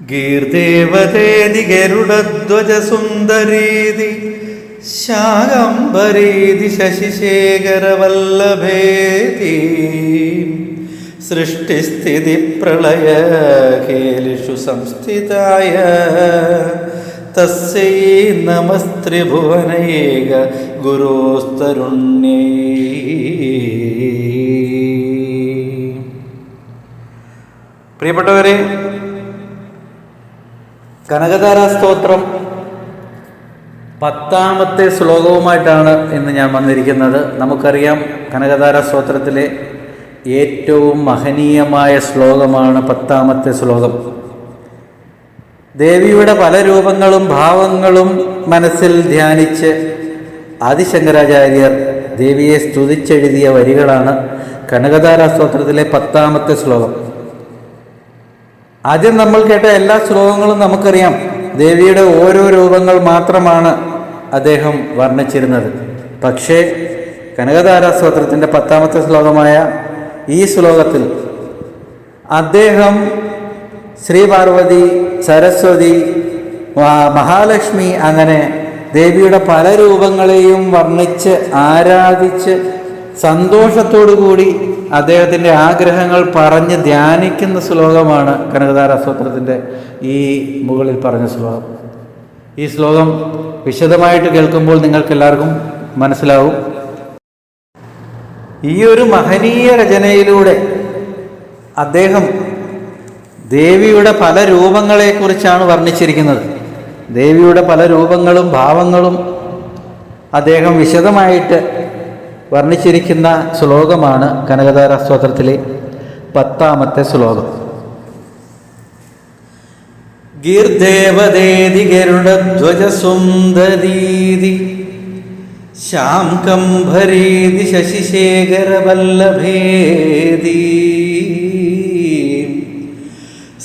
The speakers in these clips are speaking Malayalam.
ഗീർദേവതേതി ഗരുഡധ്വജസുന്ദരീതി ശാകംബരീതി ശശിശേഖരവല്ലഭേതി സൃഷ്ടിസ്ഥിതി പ്രളയകേലിഷു സംസ്ഥിതായ തസ്യൈ നമസ്ത്രിഭുവനൈക ഗുരോസ്തരുണ്യൈ പ്രിയപ്പെട്ടവരെ കനകധാര സ്തോത്രം. പത്താമത്തെ ശ്ലോകവുമായിട്ടാണ് ഇന്ന് ഞാൻ വന്നിരിക്കുന്നത്. നമുക്കറിയാം കനകധാര സ്തോത്രത്തിലെ ഏറ്റവും മഹനീയമായ ശ്ലോകമാണ് പത്താമത്തെ ശ്ലോകം. ദേവിയുടെ പല രൂപങ്ങളും ഭാവങ്ങളും മനസ്സിൽ ധ്യാനിച്ച് ആദിശങ്കരാചാര്യർ ദേവിയെ സ്തുതിച്ചെഴുതിയ വരികളാണ് കനകതാര സ്തോത്രത്തിലെ പത്താമത്തെ ശ്ലോകം. ആദ്യം നമ്മൾ കേട്ട എല്ലാ ശ്ലോകങ്ങളും നമുക്കറിയാം. ദേവിയുടെ ഓരോ രൂപങ്ങൾ മാത്രമാണ് അദ്ദേഹം വർണിച്ചിരുന്നത്. പക്ഷേ കനകധാര സ്തോത്രത്തിന്റെ പത്താമത്തെ ശ്ലോകമായ ഈ ശ്ലോകത്തിൽ അദ്ദേഹം ശ്രീ പാർവതി സരസ്വതി മഹാ- മഹാലക്ഷ്മി അങ്ങനെ ദേവിയുടെ പല രൂപങ്ങളെയും വർണിച്ച് ആരാധിച്ച് സന്തോഷത്തോടു കൂടി അദ്ദേഹത്തിന്റെ ആഗ്രഹങ്ങൾ പറഞ്ഞ് ധ്യാനിക്കുന്ന ശ്ലോകമാണ് കനകധാര സ്തോത്രത്തിന്റെ ഈ മുകളിൽ പറഞ്ഞ ശ്ലോകം. ഈ ശ്ലോകം വിശദമായിട്ട് കേൾക്കുമ്പോൾ നിങ്ങൾക്കെല്ലാവർക്കും മനസ്സിലാവും. ഈ ഒരു മഹനീയ രചനയിലൂടെ അദ്ദേഹം ദേവിയുടെ പല രൂപങ്ങളെക്കുറിച്ചാണ് വർണിച്ചിരിക്കുന്നത്. ദേവിയുടെ പല രൂപങ്ങളും ഭാവങ്ങളും അദ്ദേഹം വിശദമായിട്ട് വർണിച്ചിരിക്കുന്ന ശ്ലോകമാണ് കനകധാര സ്തോത്രത്തിലെ പത്താമത്തെ ശ്ലോകം. ഗീർദേവദേതി ഗരുഡധ്വജസുന്ദരീതി ശാംകംഭരീതി ശശിശേഖരവല്ലഭേദി.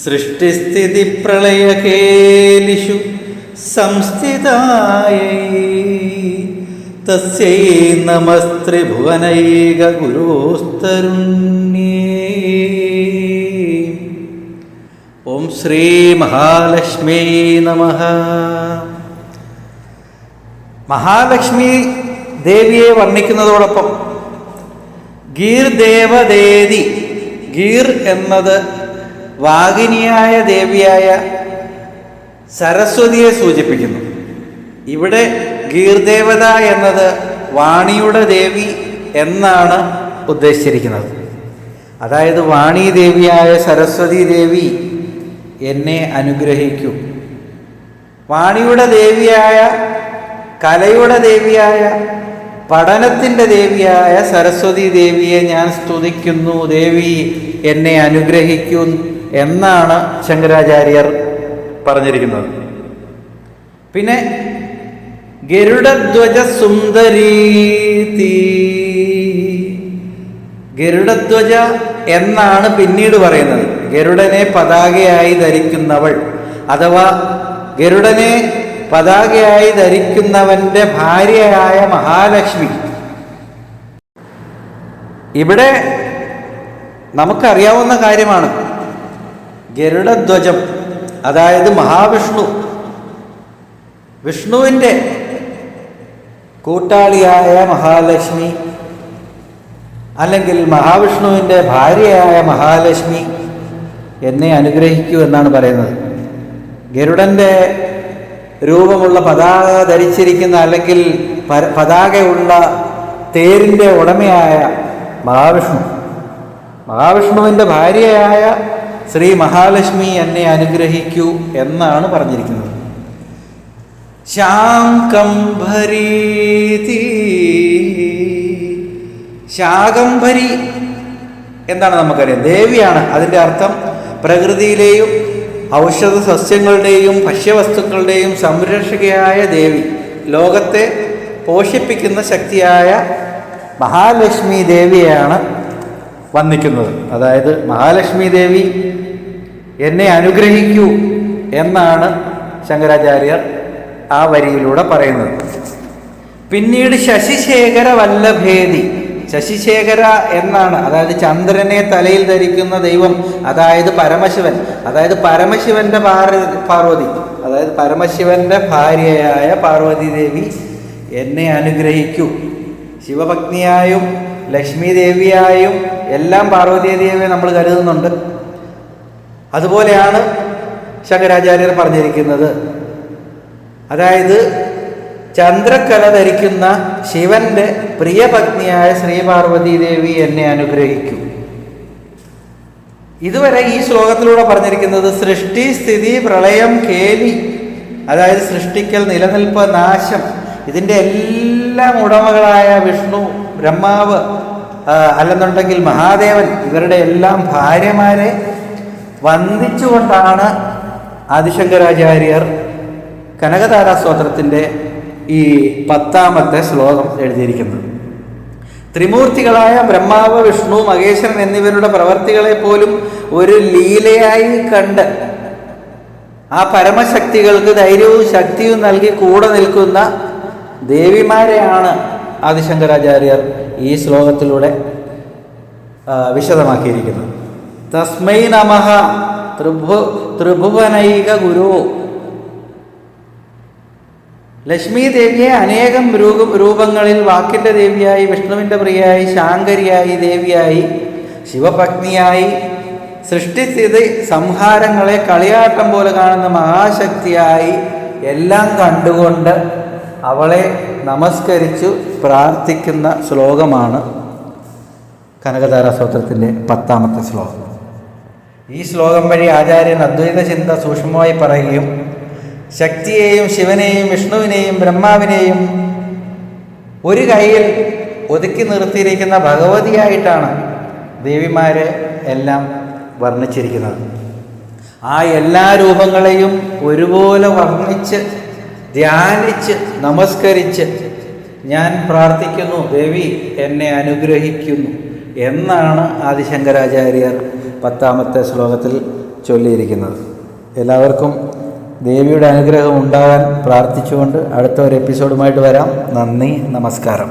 സൃഷ്ടിസ്ഥിതി പ്രളയകേലിഷു സംസ്ഥിതായൈ. തസ്യൈ നമസ്ത്രിഭുവനൈക ഗുരുസ്തരുണ്യേ ഓം ശ്രീ മഹാലക്ഷ്മി നമ. മഹാലക്ഷ്മി ദേവിയെ വർണിക്കുന്നതോടൊപ്പം ഗീർ ദേവദേതി ഗീർ എന്നത് വാഗിനിയായ ദേവിയായ സരസ്വതിയെ സൂചിപ്പിക്കുന്നു. ഇവിടെ ഗീർദേവത എന്നത് വാണിയുടെ ദേവി എന്നാണ് ഉദ്ദേശിച്ചിരിക്കുന്നത്. അതായത് വാണി ദേവിയായ സരസ്വതി ദേവി എന്നെ അനുഗ്രഹിക്കൂ. വാണിയുടെ ദേവിയായ കലയുടെ ദേവിയായ പഠനത്തിന്റെ ദേവിയായ സരസ്വതി ദേവിയെ ഞാൻ സ്തുതിക്കുന്നു. ദേവി എന്നെ അനുഗ്രഹിക്കൂ എന്നാണ് ശങ്കരാചാര്യർ പറഞ്ഞിരിക്കുന്നത്. പിന്നെ ഗരുഡധ്വജ സുന്ദരീതി ഗരുഡധ്വജ എന്നാണ് പിന്നീട് പറയുന്നത്. ഗരുഡനെ പതാകയായി ധരിക്കുന്നവൾ അഥവാ ഗരുഡനെ പതാകയായി ധരിക്കുന്നവന്റെ ഭാര്യയായ മഹാലക്ഷ്മി. ഇവിടെ നമുക്കറിയാവുന്ന കാര്യമാണ്. ഗരുഡധ്വജം അതായത് മഹാവിഷ്ണു വിഷ്ണുവിന്റെ കൂട്ടാളിയായ മഹാലക്ഷ്മി അല്ലെങ്കിൽ മഹാവിഷ്ണുവിന്റെ ഭാര്യയായ മഹാലക്ഷ്മി എന്നെ അനുഗ്രഹിക്കൂ എന്നാണ് പറയുന്നത്. ഗരുഡന്റെ രൂപമുള്ള പതാക ധരിച്ചിരിക്കുന്ന അല്ലെങ്കിൽ പതാകയുള്ള തേരിന്റെ ഉടമയായ മഹാവിഷ്ണു. മഹാവിഷ്ണുവിന്റെ ഭാര്യയായ ശ്രീ മഹാലക്ഷ്മി എന്നെ അനുഗ്രഹിക്കൂ എന്നാണ് പറഞ്ഞിരിക്കുന്നത്. ശാംകംഭരീതി ശാകംഭരി എന്താണ് നമുക്കറിയാം? ദേവിയാണ്. അതിന്റെ അർത്ഥം പ്രകൃതിയിലെയും ഔഷധ സസ്യങ്ങളുടെയും ഭക്ഷ്യവസ്തുക്കളുടെയും സംരക്ഷകയായ ദേവി. ലോകത്തെ പോഷിപ്പിക്കുന്ന ശക്തിയായ മഹാലക്ഷ്മി ദേവിയെയാണ് വന്നിക്കുന്നത്. അതായത് മഹാലക്ഷ്മി ദേവി എന്നെ അനുഗ്രഹിക്കൂ എന്നാണ് ശങ്കരാചാര്യർ ആ വരിയിലൂടെ പറയുന്നത്. പിന്നീട് ശശിശേഖര വല്ലഭേദി ശശിശേഖര എന്നാണ് അതായത് ചന്ദ്രനെ തലയിൽ ധരിക്കുന്ന ദൈവം അതായത് പരമശിവൻ. അതായത് പരമശിവന്റെ പാർവ- പാർവതി. അതായത് പരമശിവന്റെ ഭാര്യയായ പാർവതി ദേവി എന്നെ അനുഗ്രഹിക്കൂ. ശിവഭക്തിയായും ലക്ഷ്മി ദേവിയായും എല്ലാം പാർവതി ദേവിയെ നമ്മൾ കരുതുന്നുണ്ട്. അതുപോലെയാണ് ശങ്കരാചാര്യർ പറഞ്ഞിരിക്കുന്നത്. അതായത് ചന്ദ്രക്കല ധരിക്കുന്ന ശിവന്റെ പ്രിയപത്നിയായ ശ്രീ പാർവതി ദേവി എന്നെ അനുഗ്രഹിക്കും. ഇതുവരെ ഈ ശ്ലോകത്തിലൂടെ പറഞ്ഞിരിക്കുന്നത് സൃഷ്ടി സ്ഥിതി പ്രളയം കേലി അതായത് സൃഷ്ടിക്കൽ നിലനിൽപ്പ് നാശം ഇതിന്റെ എല്ലാം ഉടമകളായ വിഷ്ണു ബ്രഹ്മാവ് അല്ലെന്നുണ്ടെങ്കിൽ മഹാദേവൻ ഇവരുടെ എല്ലാം ഭാര്യമാരെ വന്ദിച്ചുകൊണ്ടാണ് ആദിശങ്കരാചാര്യർ കനകതാര സ്തോത്രത്തിന്റെ ഈ പത്താമത്തെ ശ്ലോകം എഴുതിയിരിക്കുന്നത്. ത്രിമൂർത്തികളായ ബ്രഹ്മാവ് വിഷ്ണു മഹേശ്വരൻ എന്നിവരുടെ പ്രവർത്തികളെ പോലും ഒരു ലീലയായി കണ്ട് ആ പരമശക്തികൾക്ക് ധൈര്യവും ശക്തിയും നൽകി കൂടെ നിൽക്കുന്ന ദേവിമാരെയാണ് ആദിശങ്കരാചാര്യർ ഈ ശ്ലോകത്തിലൂടെ വിശദമാക്കിയിരിക്കുന്നത്. തസ്മൈ നമഹ ത്രിഭു ത്രിഭുവനൈക ഗുരു. ലക്ഷ്മി ദേവിയെ അനേകം രൂപ രൂപങ്ങളിൽ വാക്കിന്റെ ദേവിയായി വിഷ്ണുവിന്റെ പ്രിയായി ശാങ്കരിയായി ദേവിയായി ശിവപത്നിയായി സൃഷ്ടിസ്ഥിതി സംഹാരങ്ങളെ കളിയാട്ടം പോലെ കാണുന്ന മഹാശക്തിയായി എല്ലാം കണ്ടുകൊണ്ട് അവളെ നമസ്കരിച്ചു പ്രാർത്ഥിക്കുന്ന ശ്ലോകമാണ് കനകധാര സ്തോത്രത്തിന്റെ പത്താമത്തെ ശ്ലോകം. ഈ ശ്ലോകം വഴി ആചാര്യൻ അദ്വൈത ചിന്ത സൂക്ഷ്മമായി പറയുകയും ശക്തിയെയും ശിവനെയും വിഷ്ണുവിനെയും ബ്രഹ്മാവിനെയും ഒരു കൈയിൽ ഒതുക്കി നിർത്തിയിരിക്കുന്ന ഭഗവതിയായിട്ടാണ് ദേവിമാരെ എല്ലാം വർണിച്ചിരിക്കുന്നത്. ആ എല്ലാ രൂപങ്ങളെയും ഒരുപോലെ വർണിച്ച് ധ്യാനിച്ച് നമസ്കരിച്ച് ഞാൻ പ്രാർത്ഥിക്കുന്നു ദേവി എന്നെ അനുഗ്രഹിക്കുന്നു എന്നാണ് ആദിശങ്കരാചാര്യർ പത്താമത്തെ ശ്ലോകത്തിൽ ചൊല്ലിയിരിക്കുന്നത്. എല്ലാവർക്കും ദേവിയുടെ അനുഗ്രഹം ഉണ്ടാകാൻ പ്രാർത്ഥിച്ചുകൊണ്ട് അടുത്ത ഒരു എപ്പിസോഡുമായിട്ട് വരാം. നന്ദി നമസ്കാരം.